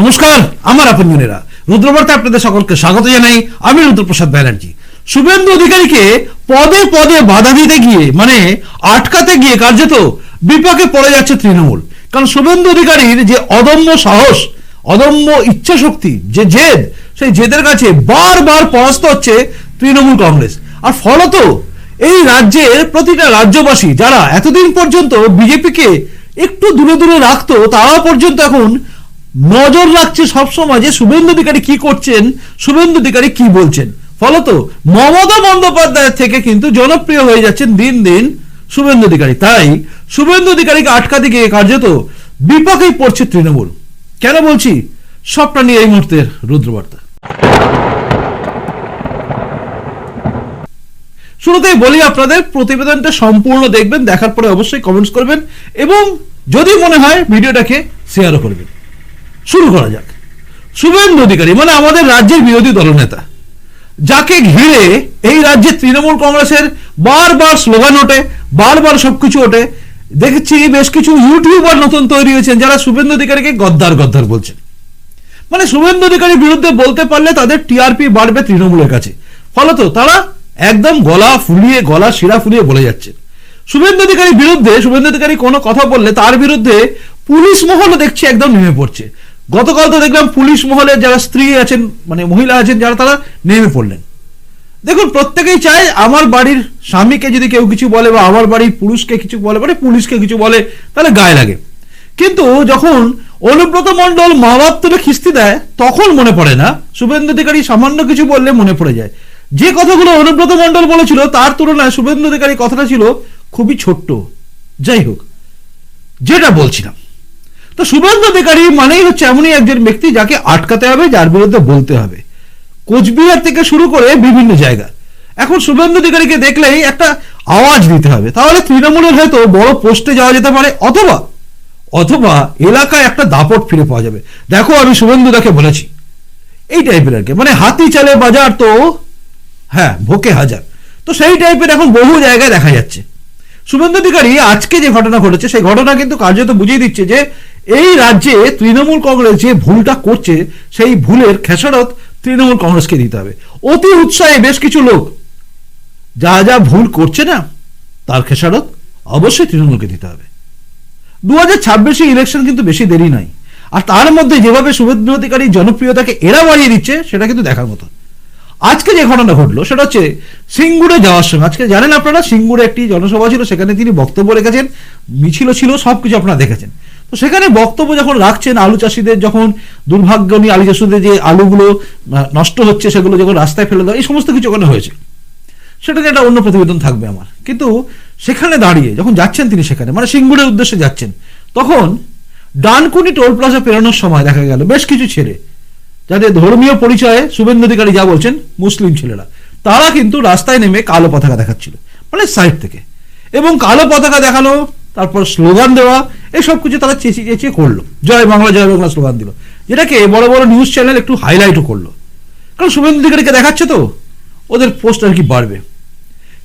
নমস্কার, আমার আপনজনেরা। রুদ্রবার্তা আপনাদের সকলকে স্বাগত জানাই। আমি রুদ্রপ্রসাদ ব্যানার্জি। শুভেন্দু অধিকারীকে পদে পদে বাধা দিতে গিয়ে মানে আটকাতে গিয়ে কার্যত বিপাকে পড়ে যাচ্ছে তৃণমূল। কারণ শুভেন্দু অধিকারীর যে অদম্য সাহস, অদম্য ইচ্ছা শক্তি যে জেদ, সেই জেদের কাছে বারবার পরাস্ত হচ্ছে তৃণমূল কংগ্রেস। আর ফলত এই রাজ্যের প্রতিটা রাজ্যবাসী, যারা এতদিন পর্যন্ত বিজেপিকে একটু দূরে দূরে রাখতো, তারা পর্যন্ত এখন নজর রাখছে সবসময় যে শুভেন্দু অধিকারী কি করছেন, শুভেন্দু অধিকারী কি বলছেন। ফলত মমতা বন্দ্যোপাধ্যায়ের থেকে কিন্তু জনপ্রিয় হয়ে যাচ্ছেন দিন দিন শুভেন্দু অধিকারী। তাই শুভেন্দু অধিকারীকে আটকাতে গিয়ে কার্যত বিপাকেই পড়ছে তৃণমূল। কেন বলছি? সবটা নিয়ে এই মুহূর্তের রুদ্রবার্তা। শুরুতেই বলি আপনাদের, প্রতিবেদনটা সম্পূর্ণ দেখবেন, দেখার পরে অবশ্যই কমেন্টস করবেন, এবং যদি মনে হয় ভিডিওটাকে শেয়ারও করবেন। শুরু করা যাক। শুভেন্দু অধিকারী মানে আমাদের রাজ্যের বিরোধী দলনেতা, যাকে ঘিরে এই রাজ্যে তৃণমূল কংগ্রেসের বারবার স্লোগান ওঠে, বারবার সবকিছু ওঠে। দেখেছি বেশ কিছু ইউটিউবার নতুন তৈরি হয়েছেন, যারা শুভেন্দু অধিকারীকে গদ্দার গদ্দার বলছেন। মানে শুভেন্দু অধিকারীর বিরুদ্ধে বলতে পারলে তাদের টিআরপি বাড়বে তৃণমূলের কাছে। ফলত তারা একদম গলা ফুলিয়ে, গলা শিরা ফুলিয়ে বলে যাচ্ছে শুভেন্দু অধিকারীর বিরুদ্ধে, শুভেন্দু অধিকারী কোনো কথা বললে তার বিরুদ্ধে পুলিশ মহলও দেখছি একদম নেমে পড়ছে। গতকাল তো দেখলাম পুলিশ মহলে যারা স্ত্রী আছেন মানে মহিলা আছেন, যারা তারা নেমে পড়লেন। দেখুন, প্রত্যেকেই চায় আমার বাড়ির স্বামীকে যদি কেউ কিছু বলে বা আমার বাড়ির পুরুষকে কিছু বলে মানে পুলিশকে কিছু বলে, তাহলে গায়ে লাগে। কিন্তু যখন অনুব্রত মণ্ডল মা বাপ তুলে খিস্তি দেয়, তখন মনে পড়ে না, শুভেন্দু অধিকারী সামান্য কিছু বললে মনে পড়ে যায়। যে কথাগুলো অনুব্রত মণ্ডল বলেছিল, তার তুলনায় শুভেন্দু অধিকারী কথাটা ছিল খুবই ছোট্ট। যাই হোক, যেটা বলছিলাম তো শুভেন্দু অধিকারী মানেই হচ্ছে এমনই একজন ব্যক্তি যাকে আটকাতে হবে, যার বিরুদ্ধে বলতে হবে। কোচবিহার থেকে শুরু করে বিভিন্ন জায়গা। এখন শুভেন্দু অধিকারীকে দেখলেই একটা আওয়াজ দিতে হবে। তাহলে তৃণমূলের হয়তো বড় পোস্টে যাওয়া যেতে পারে, অথবা অথবা এলাকায় একটা দাপট ফিরে পাওয়া যাবে। দেখো আমি শুভেন্দু দাকে বলেছি। এই টাইপের আর কি। মানে হাতি চালে বাজার তো হ্যাঁ ভোকে হাজার। তো সেই টাইপের এখন বহু জায়গায় দেখা যাচ্ছে। শুভেন্দু অধিকারী আজকে যে ঘটনা ঘটেছে, সেই ঘটনা কিন্তু কার্যত বুঝিয়ে দিচ্ছে যে এই রাজ্যে তৃণমূল কংগ্রেস যে ভুলটা করছে, সেই ভুলের খেসারত তৃণমূল কংগ্রেসকে দিতে হবে। অতি উৎসাহে বেশ কিছু লোক, যা যা ভুল করছে না, তার খেসারত অবশ্যই তৃণমূলকে দিতে হবে। দু হাজার ছাব্বিশে ইলেকশন কিন্তু বেশি দেরি নাই আর তার মধ্যে যেভাবে শুভেন্দু অধিকারী জনপ্রিয়তাকে এরা বাড়িয়ে দিচ্ছে, সেটা কিন্তু দেখার মতো আজকে যে ঘটনা ঘটলো, সেটা হচ্ছে সিঙ্গুরে যাওয়ার সময়। আজকে জানেন আপনারা, সিঙ্গুরে একটি জনসভা ছিল, সেখানে তিনি বক্তব্য রেখেছেন, মিছিল ছিল সবকিছু আপনারা দেখেছেন। তো সেখানে বক্তব্য যখন রাখছেন আলু চাষিদের, যখন দুর্ভাগ্য নিয়ে আলু চাষিদের যে আলুগুলো নষ্ট হচ্ছে, সেগুলো যখন রাস্তায় ফেলে দেওয়া, এই সমস্ত কিছু ওখানে হয়েছে। সেটা নিয়ে একটা অন্য প্রতিবেদন থাকবে আমার। কিন্তু সেখানে দাঁড়িয়ে যখন যাচ্ছেন তিনি সেখানে মানে সিঙ্গুরের উদ্দেশ্যে যাচ্ছেন, তখন ডানকুনি টোল প্লাজা পেরোনোর সময় দেখা গেল, বেশ কিছু ছেলে যাদের ধর্মীয় পরিচয়ে শুভেন্দু অধিকারী যা বলছেন মুসলিম ছেলেরা, তারা কিন্তু রাস্তায় নেমে কালো পতাকা দেখাচ্ছিল মানে সাইড থেকে। এবং কালো পতাকা দেখাল, তারপর স্লোগান দেওয়া, এসব কিছু তারা চেঁচিয়ে চেঁচিয়ে করল। জয় বাংলা জয় বাংলা স্লোগান দিল। যেটাকে বড় বড় নিউজ চ্যানেল একটু হাইলাইটও করল। কারণ শুভেন্দু অধিকারীকে দেখাচ্ছে তো, ওদের পোস্ট আর কি বাড়বে।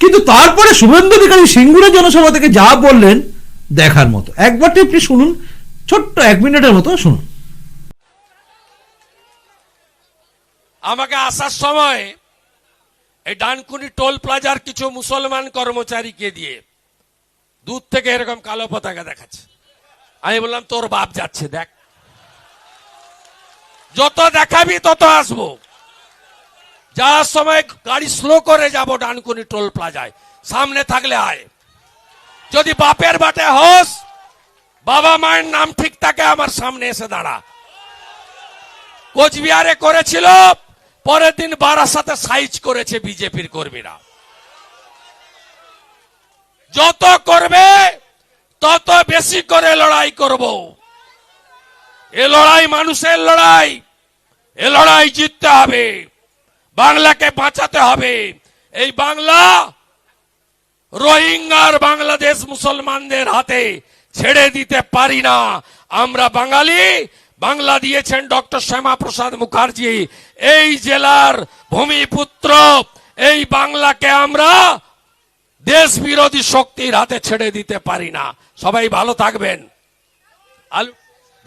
কিন্তু তারপরে শুভেন্দু অধিকারী সিঙ্গুরের জনসভা থেকে যা বললেন, দেখার মতো। একবারটি আপনি শুনুন, ছোট্ট এক মিনিটের মতো শুনুন। আমাকে আসার সময় এই ডানকুনি টোল প্লাজার কিছু মুসলমান কর্মচারীকে দিয়ে দূর থেকে এরকম কালো পতাকা দেখাচ্ছে। আমি বললাম, তোর বাপ যাচ্ছে, দেখ। যত দেখাবি, তত আসব। যাওয়ার সময় গাড়ি স্লো করে যাব ডানকুনি টোল প্লাজায়। সামনে থাকলে আয়। যদি বাপের বাটে হোস, বাবা মায়ের নাম ঠিক থাকে, আমার সামনে এসে দাঁড়া। কোচবিহারে করেছিল পরের দিন বারাসাতে সাইজ করেছে বিজেপির কর্মীরা। যত করবে, তত বেশি করে লড়াই করব। এ লড়াই মানুষের লড়াই, এ লড়াই জিততে হবে। বাংলাকে বাঁচাতে হবে। এই বাংলা রোহিঙ্গার বাংলাদেশ মুসলমানদের হাতে ছেড়ে দিতে পারি না। আমরা বাঙালি বাংলা দিয়েছেন ডক্টর শ্যামাপ্রসাদ মুখার্জি। এই জেলার ভূমিপুত্র, এই বাংলাকে আমরা দেশ বিরোধী শক্তির হাতে ছেড়ে দিতে পারি না। সবাই ভালো থাকবেন।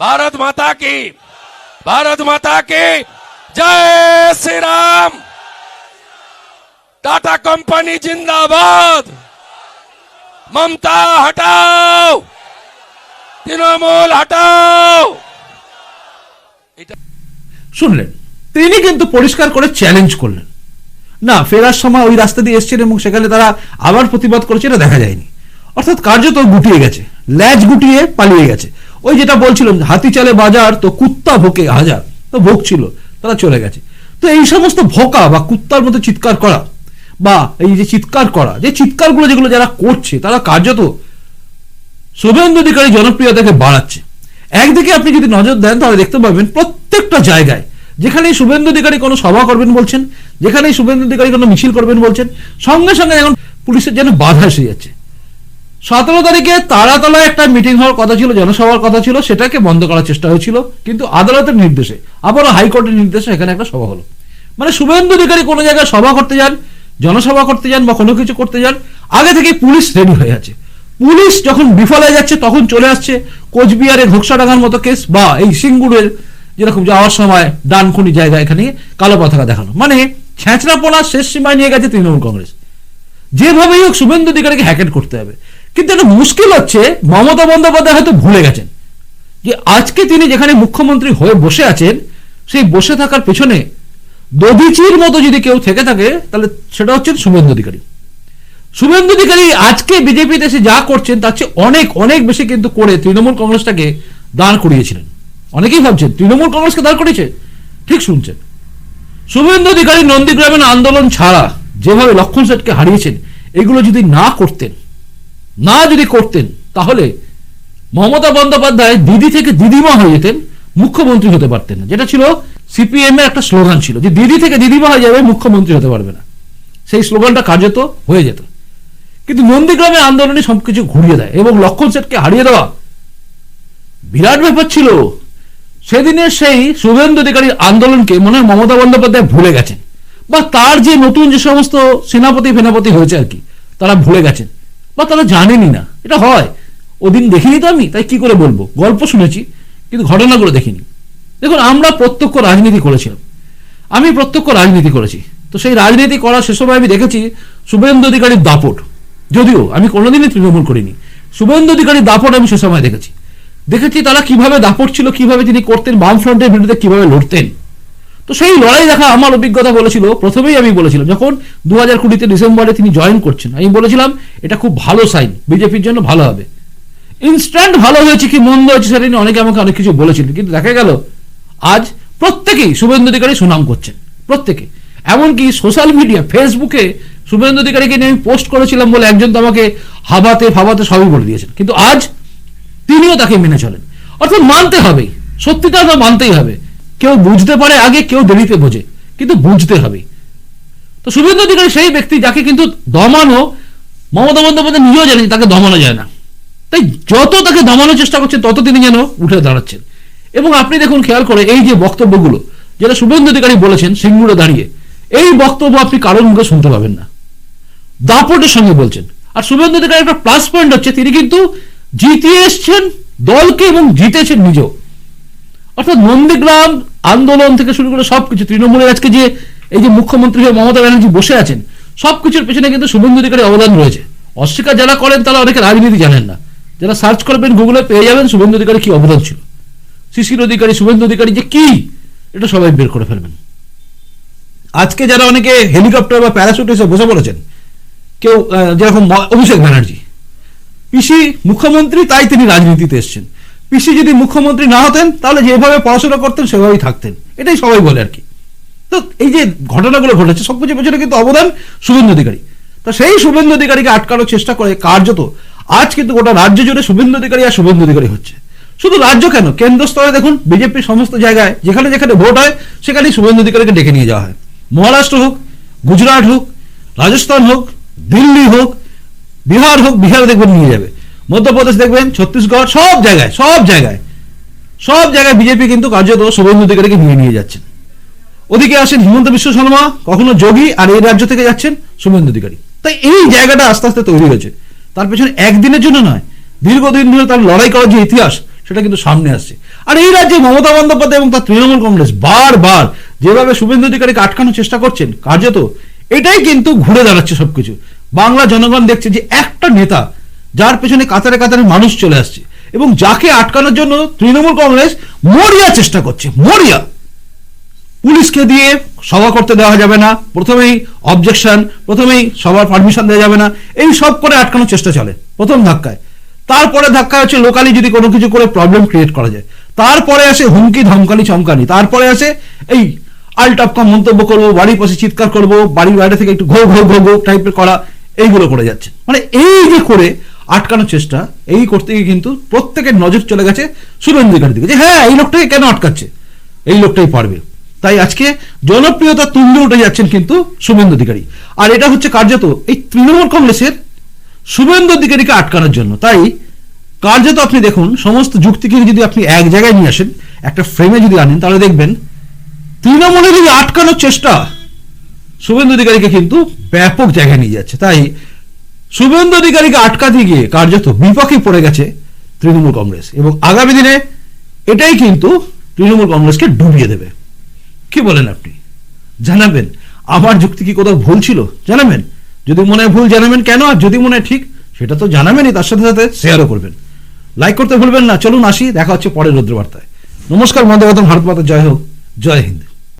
ভারত মাতা কি? ভারত মাতা কি? জয় শ্রীরাম। টাটা কোম্পানি জিন্দাবাদ। মমতা, হটাও। তৃণমূল, হটাও। শুনলেন? তিনি কিন্তু পরিষ্কার করে চ্যালেঞ্জ করলেন। না, ফেরার সময় ওই রাস্তা দিয়ে এসছেন এবং সেখানে তারা আবার প্রতিবাদ করেছে, এটা দেখা যায়নি। অর্থাৎ কার্য তো গুটিয়ে গেছে, ল্যাজ গুটিয়ে পালিয়ে গেছে। ওই যেটা বলছিলাম হাতি চালে বাজার, তো কুত্তা ভোকে হাজার, তো ভোগ ছিল, তারা চলে গেছে। তো এই সমস্ত ভোকা বা কুত্তার মতো চিৎকার করা, বা এই যে চিৎকার করা, যে চিৎকারগুলো যেগুলো যারা করছে, তারা কার্যত শুভেন্দু অধিকারী জনপ্রিয়তাকে বাড়াচ্ছে। একদিকে আপনি যদি নজর দেন, তাহলে দেখতে পাবেন প্রত্যেকটা জায়গায় যেখানে শুভেন্দু অধিকারী কোনো সভা করবেন বলছেন যেখানে শুভেন্দু অধিকারী কোনো মিছিল করবেন বলছেন, সঙ্গে সঙ্গে এখন পুলিশের যেন বাধা এসে যাচ্ছে। সতেরো তারিখে তারাতলায় একটা মিটিং হওয়ার কথা ছিল, জনসভার কথা ছিল, সেটাকে বন্ধ করার চেষ্টা হয়েছিল, কিন্তু আদালতের নির্দেশে, আবারও হাইকোর্টের নির্দেশে এখানে একটা সভা হলো। মানে শুভেন্দু অধিকারী কোনো জায়গায় সভা করতে যান, জনসভা করতে যান বা কোনো কিছু করতে যান, আগে থেকে পুলিশ রেডি হয়ে আছে। পুলিশ যখন বিফল যাচ্ছে, তখন চলে আসছে কোচবিহারের ঘোকসাডাঙ্গার মতো কেস বা এই সিঙ্গুরের যেরকম যাওয়ার সময় ডানখুনি জায়গা এখানে কালো পতাকা দেখানো। মানে ছেঁচড়াপনা শেষ সীমায় নিয়ে গেছে তৃণমূল কংগ্রেস। যেভাবেই হোক শুভেন্দু অধিকারীকে হ্যাকেট করতে হবে। কিন্তু একটা মুশকিল হচ্ছে, মমতা বন্দ্যোপাধ্যায় হয়তো ভুলে গেছেন যে আজকে তিনি যেখানে মুখ্যমন্ত্রী হয়ে বসে আছেন, সেই বসে থাকার পেছনে দধিচির মতো যদি কেউ থেকে থাকে, তাহলে সেটা হচ্ছেন শুভেন্দু অধিকারী। শুভেন্দু অধিকারী, আজকে বিজেপি দেশে যা করছেন, তার চেয়ে অনেক অনেক বেশি কিন্তু করে তৃণমূল কংগ্রেসটাকে দাঁড় করিয়েছিলেন। অনেকেই ভাবছেন, তৃণমূল কংগ্রেসকে দাঁড় করিয়েছে? ঠিক শুনছেন। শুভেন্দু অধিকারী নন্দীগ্রামের আন্দোলন ছাড়া যেভাবে লক্ষণ সেটকে হারিয়েছেন, এগুলো যদি না করতেন, না যদি করতেন, তাহলে মমতা বন্দ্যোপাধ্যায় দিদি থেকে দিদিমা হয়ে যেতেন, মুখ্যমন্ত্রী হতে পারতেন না। যেটা ছিল সিপিএম এর একটা স্লোগান ছিল, যে দিদি থেকে দিদিমা হয়ে যাবে, মুখ্যমন্ত্রী হতে পারবে না। সেই স্লোগানটা কার্যত হয়ে যেত। কিন্তু নন্দীগ্রামে আন্দোলনে সবকিছু ঘুরিয়ে দেয় এবং লক্ষণ সেটকে হারিয়ে দেওয়া বিরাট ব্যাপার ছিল। সেদিনের সেই শুভেন্দু অধিকারীর আন্দোলনকে মনে হয় মমতা বন্দ্যোপাধ্যায় ভুলে গেছেন। বা তার যে নতুন যে সমস্ত সেনাপতি ফেনাপতি হয়েছে আর কি, তারা ভুলে গেছেন। বা তারা জানেনই না। এটা হয়। ওদিন দেখিনি তো আমি, তাই কি করে বলব? গল্প শুনেছি, কিন্তু ঘটনাগুলো দেখিনি। দেখুন, আমরা প্রত্যক্ষ রাজনীতি করেছিলাম। আমি প্রত্যক্ষ রাজনীতি করেছি। তো সেই রাজনীতি করার সে সময় আমি দেখেছি শুভেন্দু অধিকারীর দাপট। যদিও আমি কোনোদিনই তৃণমূল করিনি। শুভেন্দু অধিকারীর দাপট আমি সে সময় দেখেছি। দেখেছি তারা কীভাবে দাপট ছিল, কীভাবে তিনি করতেন বাম ফ্রন্টের বিরুদ্ধে কীভাবে লড়তেন। তো সেই লড়াই দেখা আমার অভিজ্ঞতা বলেছিল, প্রথমেই আমি বলেছিলাম, যখন দু হাজার কুড়িতে ডিসেম্বরে তিনি জয়েন করছেন, আমি বলেছিলাম, এটা খুব ভালো সাইন, বিজেপির জন্য ভালো হবে। ইনস্ট্যান্ট ভালো হয়েছে কি, মন্দ হয়েছে সেটা নিয়ে অনেকে আমাকে অনেক কিছু বলেছিলেন কিন্তু দেখা গেল, আজ প্রত্যেকেই শুভেন্দু অধিকারী সুনাম করছেন, প্রত্যেকে। এমনকি সোশ্যাল মিডিয়া ফেসবুকে শুভেন্দু অধিকারীকে নিয়ে আমি পোস্ট করেছিলাম বলে একজন তো আমাকে হাবাতে ফাবাতে সবই বলে দিয়েছেন। কিন্তু আজ তিনিও তাকে মেনে চলেন। অর্থাৎ মানতে হবেই সত্যিটা তো মানতেই হবে। কেউ বুঝতে পারে আগে, কেউ দেরিতে বোঝে, কিন্তু বুঝতে হবে। তো শুভেন্দু অধিকারী সেই ব্যক্তি যাকে কিন্তু দমানো, মমতা বন্দ্যোপাধ্যায় নিজেও জানেন তাকে দমানো যায় না। তাই যত তাকে দমানোর চেষ্টা করছেন, তত তিনি যেন উঠে দাঁড়াচ্ছেন। এবং আপনি দেখুন, খেয়াল করে এই যে বক্তব্যগুলো, যেটা শুভেন্দু অধিকারী বলেছেন, সিঙ্গুরে দাঁড়িয়ে এই বক্তব্য আপনি কারোর মুখে শুনতে পাবেন না। দাপটের সঙ্গে বলছেন। আর শুভেন্দু অধিকারী একটা প্লাস পয়েন্ট হচ্ছে, তিনি কিন্তু জিতিয়ে এসছেন দলকে এবং জিতেছেন নিজেও। অর্থাৎ নন্দীগ্রাম আন্দোলন থেকে শুরু করে সবকিছু, তৃণমূলের আজকে যে এই যে মুখ্যমন্ত্রী হয়ে মমতা ব্যানার্জি বসে আছেন, সবকিছুর পেছনে কিন্তু শুভেন্দু অধিকারী অবদান রয়েছে। অস্বীকার যারা করেন তারা অনেকে রাজনীতি জানেন না। যারা সার্চ করবেন গুগলে পেয়ে যাবেন শুভেন্দু অধিকারী কি অবদান ছিল। শিশির অধিকারী, শুভেন্দু অধিকারী যে কি, এটা সবাই বের করে ফেলবেন। আজকে যারা অনেকে হেলিকপ্টার বা প্যারাশুট এসে বসে পড়েছেন, কেউ যেরকম অভিষেক ব্যানার্জি, পিসি মুখ্যমন্ত্রী তাই তিনি রাজনীতিতে এসেছেন। পিসি যদি মুখ্যমন্ত্রী না হতেন, তাহলে যেভাবে পড়াশোনা করতেন, সেভাবেই থাকতেন। এটাই সবাই বলে আর কি। তো এই যে ঘটনাগুলো ঘটেছে সবকিছু পেছনে কিন্তু অবদান শুভেন্দু অধিকারী। তো সেই শুভেন্দু অধিকারীকে আটকানোর চেষ্টা করে কার্যত আজ কিন্তু গোটা রাজ্য জুড়ে শুভেন্দু অধিকারী আর শুভেন্দু অধিকারী হচ্ছে। শুধু রাজ্য কেন? কেন্দ্র স্তরে দেখুন, বিজেপির সমস্ত জায়গায়, যেখানে যেখানে ভোট হয়, সেখানেই শুভেন্দু অধিকারীকে ডেকে নিয়ে যাওয়া হয়। মহারাষ্ট্র হোক, গুজরাট হোক, রাজস্থান হোক, দিল্লি হোক, বিহার হোক, বিহারে দেখবেন নিয়ে যাবে। মধ্যপ্রদেশ দেখবেন, ছত্তিশগড়, সব জায়গায় সব জায়গায় সব জায়গায় বিজেপি কিন্তু কার্যত শুভেন্দু অধিকারীকে নিয়ে নিয়ে যাচ্ছেন। ওদিকে আসেন হিমন্ত বিশ্ব শর্মা, কখনো যোগী, আর এই রাজ্য থেকে যাচ্ছেন শুভেন্দু অধিকারী। তাই এই জায়গাটা আস্তে আস্তে তৈরি হয়েছে। তার পেছনে একদিনের জন্য নয়, দীর্ঘদিন ধরে তার লড়াই করার যে ইতিহাস, সেটা কিন্তু সামনে আসছে। আর এই রাজ্যে মমতা বন্দ্যোপাধ্যায় এবং তার তৃণমূল কংগ্রেস বারবার যেভাবে শুভেন্দু অধিকারীকে আটকানোর চেষ্টা করছেন, কার্যত এটাই কিন্তু ঘুরে দাঁড়াচ্ছে সবকিছু। বাংলা জনগণ দেখছে যে একটা নেতা, যার পেছনে কাতারে কাতারে মানুষ চলে আসছে এবং যাকে আটকানোর জন্য তৃণমূল কংগ্রেস মরিয়া চেষ্টা করছে, মরিয়া। পুলিশকে দিয়ে সভা করতে দেওয়া যাবে না, প্রথমেই অবজেকশন প্রথমেই সবার পারমিশন দেওয়া যাবে না, এই সব করে আটকানোর চেষ্টা চলে, প্রথম ধাক্কায়। তারপরে ধাক্কা হচ্ছে লোকালি যদি কোনো কিছু করে প্রবলেম ক্রিয়েট করা যায়। তারপরে আসে হুমকি ধমকানি চমকানি, তারপরে আসে এই আলটাপকা মন্তব্য করব বাড়ির পাশে চিৎকার করব, বাড়ির বাইরে থেকে একটু ঘো ঘো ঘো টাইপের করা, এইগুলো করে যাচ্ছে। মানে এই যে করে আটকানোর চেষ্টা, এই করতে গিয়ে কিন্তু প্রত্যেকের নজর চলে গেছে অধিকারীর দিকে যে হ্যাঁ এই লোকটাকে কেন আটকাচ্ছে? এই লোকটাই পারবে। তাই আজকে জনপ্রিয়তা তুঙ্গে উঠে যাচ্ছেন কিন্তু শুভেন্দু অধিকারী। আর এটা হচ্ছে কার্যত এই তৃণমূল কংগ্রেসের শুভেন্দু অধিকারীকে আটকানোর জন্য। তাই কার্যত আপনি দেখুন, সমস্ত যুক্তিকে যদি আপনি এক জায়গায় নিয়ে আসেন, একটা ফ্রেমে যদি আনেন, তাহলে দেখবেন তৃণমূলের এই আটকানোর চেষ্টা শুভেন্দু অধিকারীকে কিন্তু ব্যাপক জায়গায় নিয়ে যাচ্ছে। তাই শুভেন্দু অধিকারীকে আটকাতে গিয়ে কার্যত বিপক্ষে পড়ে গেছে তৃণমূল কংগ্রেস এবং আগামী দিনে এটাই কিন্তু তৃণমূল কংগ্রেসকে ডুবিয়ে দেবে। কি বলেন আপনি? জানাবেন। আমার যুক্তি কি কোথাও ভুল ছিল? জানাবেন। যদি মনে হয় ভুল, জানাবেন কেন? আর যদি মনে হয় ঠিক, সেটা তো জানাবেনই। তার সাথে সাথে শেয়ারও করবেন। লাইক করতে ভুলবেন না। চলুন আসি। দেখা হচ্ছে পরের রুদ্রবার্তায়। নমস্কার বন্ধু ভারত মাতা। জয় হোক। জয় হিন্দ।